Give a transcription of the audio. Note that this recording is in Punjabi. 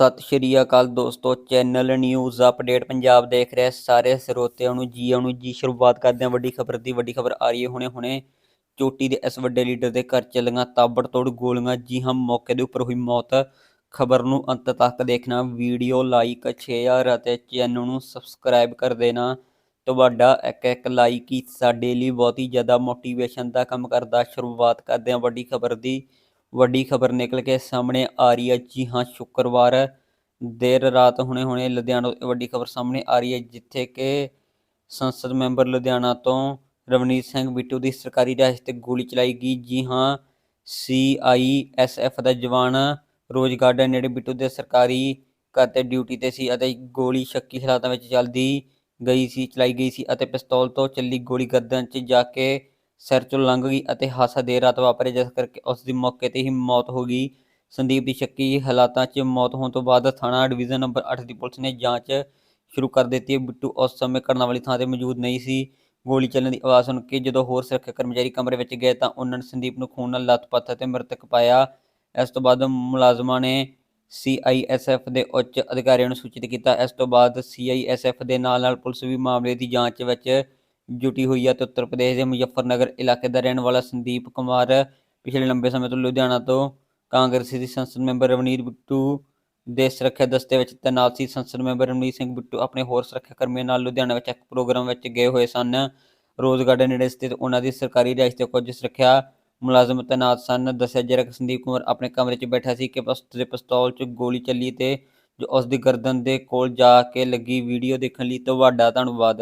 ਸਤਿ ਸ਼੍ਰੀ ਅਕਾਲ ਦੋਸਤੋ, ਚੈਨਲ ਨਿਊਜ਼ ਅਪਡੇਟ ਪੰਜਾਬ ਦੇਖ ਰਹੇ ਸਾਰੇ ਸਰੋਤਿਆਂ ਨੂੰ ਜੀ ਆਇਆਂ ਨੂੰ, ਜੀ, ਸ਼ੁਰੂਆਤ ਕਰਦੇ ਹਾਂ ਵੱਡੀ ਖਬਰ ਦੀ, ਵੱਡੀ ਖਬਰ ਆ ਰਹੀ ਹੈ ਹੁਣੇ ਹੁਣੇ। ਚੋਟੀ ਦੇ ਇਸ ਵੱਡੇ ਲੀਡਰ ਦੇ ਘਰ ਚੱਲੀਆਂ ਤਾਬੜਤੋੜ ਗੋਲੀਆਂ, ਜੀ ਹਾਂ, ਮੌਕੇ ਦੇ ਉੱਪਰ ਹੋਈ ਮੌਤ। ਖਬਰ ਨੂੰ ਅੰਤ ਤੱਕ ਦੇਖਣਾ, ਵੀਡੀਓ ਲਾਈਕ, ਸ਼ੇਅਰ ਅਤੇ ਚੈਨਲ ਨੂੰ ਸਬਸਕ੍ਰਾਈਬ ਕਰ ਦੇਣਾ। ਤੁਹਾਡਾ ਇੱਕ ਇੱਕ ਲਾਈਕ ਹੀ ਸਾਡੇ ਲਈ ਬਹੁਤ ਹੀ ਜ਼ਿਆਦਾ ਮੋਟੀਵੇਸ਼ਨ ਦਾ ਕੰਮ ਕਰਦਾ। ਸ਼ੁਰੂਆਤ ਕਰਦੇ ਹਾਂ ਵੱਡੀ ਖਬਰ ਦੀ। ਵੱਡੀ ਖਬਰ ਨਿਕਲ ਕੇ ਸਾਹਮਣੇ ਆ ਰਹੀ ਹੈ। ਜੀ ਹਾਂ, ਸ਼ੁੱਕਰਵਾਰ ਦੇਰ ਰਾਤ ਹੁਣੇ ਹੁਣੇ ਲੁਧਿਆਣਾ ਤੋਂ ਵੱਡੀ ਖਬਰ ਸਾਹਮਣੇ ਆ ਰਹੀ ਹੈ, ਜਿੱਥੇ ਕਿ ਸੰਸਦ ਮੈਂਬਰ ਲੁਧਿਆਣਾ ਤੋਂ ਰਵਨੀਤ ਸਿੰਘ ਬਿੱਟੂ ਦੀ ਸਰਕਾਰੀ ਰਿਹਾਇਸ਼ ਤੇ ਗੋਲੀ ਚਲਾਈ ਗਈ। ਜੀ ਹਾਂ ਸੀਆਈਐਸਐਫ ਦਾ ਜਵਾਨ ਰੋਜ਼ ਗਾਰਡਨ ਨੇੜੇ ਬਿੱਟੂ ਦੇ ਸਰਕਾਰੀ ਘਰ ਤੇ ਡਿਊਟੀ ਤੇ ਸੀ ਅਤੇ ਗੋਲੀ ਸ਼ੱਕੀ ਹਾਲਾਤਾਂ ਵਿੱਚ ਚੱਲਦੀ ਗਈ ਸੀ, ਚਲਾਈ ਗਈ ਸੀ ਅਤੇ ਪਿਸਤੌਲ ਤੋਂ ਚੱਲੀ ਗੋਲੀ ਗਰਦਨ 'ਚ ਜਾ ਕੇ ਸਿਰ 'ਚੋਂ ਲੰਘ ਗਈ ਅਤੇ ਹਾਦਸਾ ਦੇਰ ਰਾਤ ਵਾਪਰਿਆ ਜਿਸ ਕਰਕੇ ਉਸ ਦੀ ਮੌਕੇ ਤੇ ਹੀ ਮੌਤ ਹੋ ਗਈ। ਸੰਦੀਪ ਦੀ ਸ਼ੱਕੀ ਹਾਲਾਤਾਂ 'ਚ ਮੌਤ ਹੋਣ ਤੋਂ ਬਾਅਦ ਥਾਣਾ ਡਿਵੀਜ਼ਨ ਨੰਬਰ 8 ਦੀ ਪੁਲਿਸ ਨੇ ਜਾਂਚ ਸ਼ੁਰੂ ਕਰ ਦਿੱਤੀ ਬਿੱਟੂ ਉਸ ਸਮੇਂ ਘਟਨਾ ਵਾਲੀ ਥਾਂ ਤੇ ਮੌਜੂਦ ਨਹੀਂ ਸੀ। ਗੋਲੀ ਚੱਲਣ ਦੀ ਆਵਾਜ਼ ਸੁਣ ਕੇ ਜਦੋਂ ਹੋਰ ਸੁਰੱਖਿਆ ਕਰਮਚਾਰੀ ਕਮਰੇ ਵਿੱਚ ਗਏ ਤਾਂ ਉਹਨਾਂ ਨੇ ਸੰਦੀਪ ਨੂੰ ਖੂਨ ਨਾਲ ਲੱਥਪੱਥ ਅਤੇ ਮ੍ਰਿਤਕ ਪਾਇਆ। ਇਸ ਤੋਂ ਬਾਅਦ ਮੁਲਾਜ਼ਮਾਂ ਨੇ ਸੀਆਈਐਸਐਫ ਦੇ ਉੱਚ ਅਧਿਕਾਰੀਆਂ ਨੂੰ ਸੂਚਿਤ ਕੀਤਾ। ਇਸ ਤੋਂ ਬਾਅਦ ਸੀਆਈਐਸਐਫ ਦੇ ਨਾਲ ਨਾਲ ਪੁਲਿਸ ਵੀ ਮਾਮਲੇ ਦੀ ਜਾਂਚ ਵਿੱਚ ਜੁਟੀ ਹੋਈ ਹੈ ਤੇ ਉੱਤਰ ਪ੍ਰਦੇਸ਼ ਦੇ ਮੁਜ਼ੱਫਰਨਗਰ ਇਲਾਕੇ ਦਾ ਰਹਿਣ ਵਾਲਾ ਸੰਦੀਪ ਕੁਮਾਰ ਪਿਛਲੇ ਲੰਬੇ ਸਮੇਂ ਤੋਂ ਲੁਧਿਆਣਾ ਤੋਂ ਕਾਂਗਰਸੀ ਦੀ ਸੰਸਦ ਮੈਂਬਰ ਰਵਨੀਤ ਬਿੱਟੂ ਦੇ ਸੁਰੱਖਿਆ ਦਸਤੇ ਵਿੱਚ ਤੈਨਾਤ ਸੀ। ਸੰਸਦ ਮੈਂਬਰ ਰਵਨੀਤ ਸਿੰਘ ਬਿੱਟੂ ਆਪਣੇ ਹੋਰ ਸੁਰੱਖਿਆ ਕਰਮੀਆਂ ਨਾਲ ਲੁਧਿਆਣਾ ਵਿੱਚ ਇੱਕ ਪ੍ਰੋਗਰਾਮ ਵਿੱਚ ਗਏ ਹੋਏ ਸਨ। ਰੋਜ਼ ਗਾਰਡਨ ਨੇੜੇ ਸਥਿਤ ਉਹਨਾਂ ਦੀ ਸਰਕਾਰੀ ਰਿਹਾਇਸ਼ ਤੇ ਕੁਝ ਸੁਰੱਖਿਆ ਮੁਲਾਜ਼ਮ ਤੈਨਾਤ ਸਨ। ਦੱਸਿਆ ਜਾ ਰਿਹਾ ਕਿ ਸੰਦੀਪ ਕੁਮਾਰ ਆਪਣੇ ਕਮਰੇ 'ਚ ਬੈਠਾ ਸੀ ਕਿ ਉਸ ਦੇ ਪਿਸਤੌਲ 'ਚ ਗੋਲੀ ਚੱਲੀ ਤੇ ਜੋ ਉਸ ਦੀ ਗਰਦਨ ਦੇ ਕੋਲ ਜਾ ਕੇ ਲੱਗੀ। ਵੀਡੀਓ ਦੇਖਣ ਲਈ ਤੁਹਾਡਾ ਧੰਨਵਾਦ।